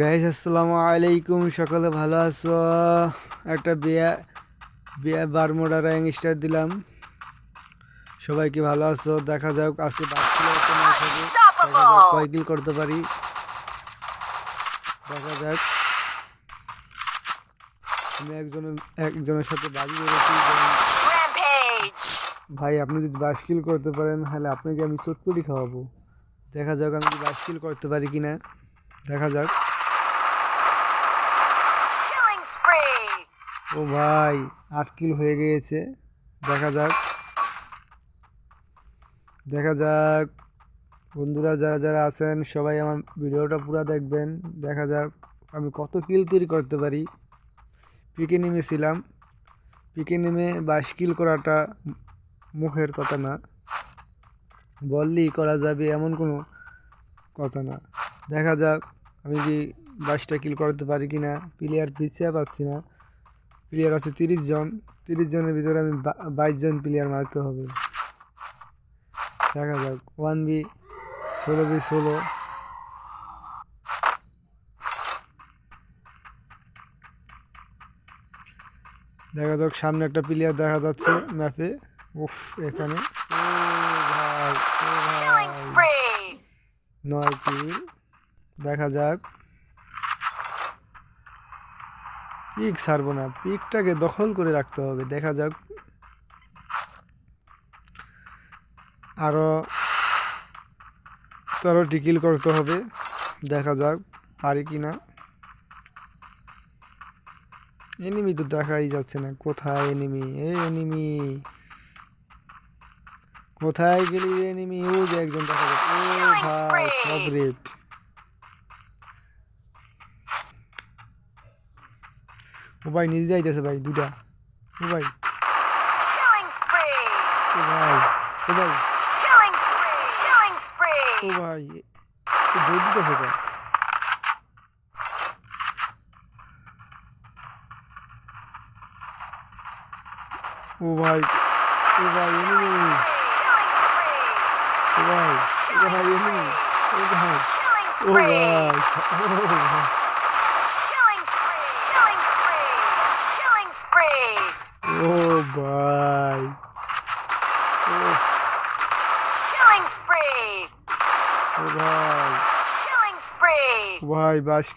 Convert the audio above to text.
Guys আসসালামু আলাইকুম। সকালে ভালো আছো? একটা বিয়া বিয়া বারমোডা র্যাং স্টার দিলাম। সবাইকে ভালো আছো? দেখা যাক আজকে পাঁচ কিলো একটা মাছ হবে দেখা যাক কয় কিল করতে পারি। দেখা যাক। আমি একজনের একজনের সাথে বাজি করেছি। ভাই আপনি যদি বাসকিল করতে পারেন তাহলে আপনাকে আমি চটপটি খাওয়াবো। দেখা যাক আমি যদি বাইশ কিল করতে পারি কি না দেখা যাক। ও ভাই, আট কিল হয়ে গিয়েছে। দেখা যাক। দেখা যাক। বন্ধুরা, যারা যারা আছেন, সবাই আমার ভিডিওটা পুরো দেখবেন। দেখা যাক আমি কত কিল তৈরি করতে পারি। পিকে নেমেছিলাম। পিকে নেমে বাইশ কিল করাটা মুখের কথা না। বললেই করা যাবে এমন কোনো কথা না। দেখা যাক আমি কি বাইশটা কিল করতে পারি কি না প্লেয়ার পিছিয়ে পাচ্ছি না। প্লেয়ার আছে তিরিশ জন তিরিশ জনের ভিতরে আমি বাইশ জন প্লেয়ার মারতে হবে। দেখা যাক ওয়ান বি ষোলো বি ষোলো। দেখা যাক সামনে একটা প্লেয়ার দেখা যাচ্ছে ম্যাপে উফ এখানে! নয় কিল দেখা যাক। পিক ছাড়বো না, পিকটাকে দখল করে রাখতে হবে, দেখা যাক। আরও তেরোটি টিকিল করতে হবে, দেখা যাক পারি কি না এনিমি তো দেখাই যাচ্ছে না, কোথায় এনিমি এ এনিমি কোথায় গেলি এনিমি ও যে একজন দেখা যাচ্ছে। ও ভাই ফেভারিট ও ভাই নিজে যাইতেছে ভাই দুটা ও ভাই! ও ভাই ও ভাই ও! ভাই ও ভাই ও ভাই! ও ভাই ও ভাই এনিমি ও ভাই Killing ও spree! ভাই ও ভাই ও ভাই ও Killing spree! ও ভাই Killing spree! ভাই বাস কি